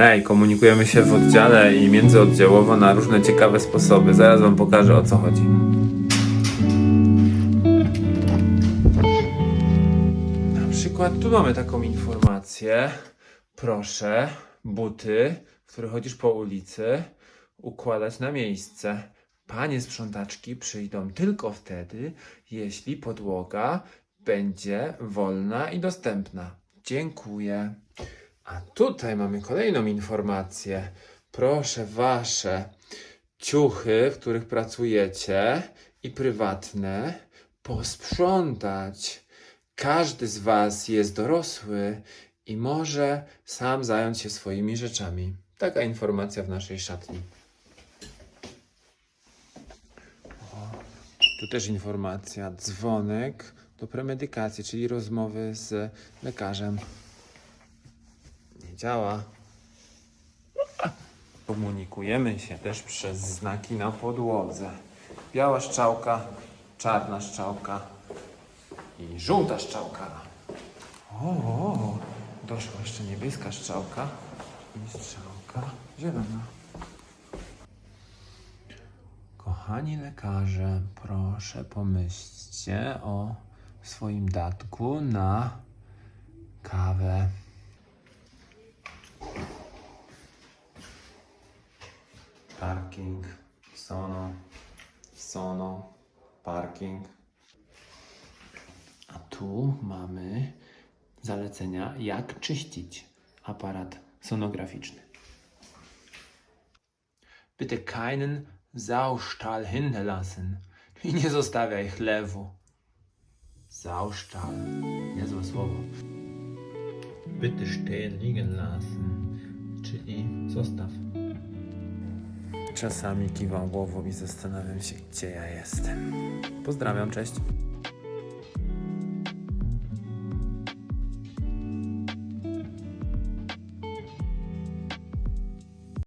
Hej, komunikujemy się w oddziale i międzyoddziałowo na różne ciekawe sposoby. Zaraz wam pokażę o co chodzi. Na przykład tu mamy taką informację. Proszę buty, w których chodzisz po ulicy, układać na miejsce. Panie sprzątaczki przyjdą tylko wtedy, jeśli podłoga będzie wolna i dostępna. Dziękuję. A tutaj mamy kolejną informację. Proszę wasze ciuchy, w których pracujecie i prywatne posprzątać. Każdy z was jest dorosły i może sam zająć się swoimi rzeczami. Taka informacja w naszej szatni. Tu też informacja. Dzwonek do premedykacji, czyli rozmowy z lekarzem. Działa. Komunikujemy się też przez znaki na podłodze. Biała szczałka, czarna szczałka i żółta szczałka. O, o, doszła jeszcze niebieska szczałka i strzałka zielona. Kochani lekarze, proszę pomyślcie o swoim datku na kawę. Parking, sono, sono, parking. A tu mamy zalecenia, jak czyścić aparat sonograficzny. Bitte keinen Saustall hinterlassen. Czyli nie zostawiaj chlewu. Saustall. Niezłe słowo. Bitte stehen liegen lassen. Czyli zostaw. Czasami kiwam głową i zastanawiam się, gdzie ja jestem. Pozdrawiam, cześć.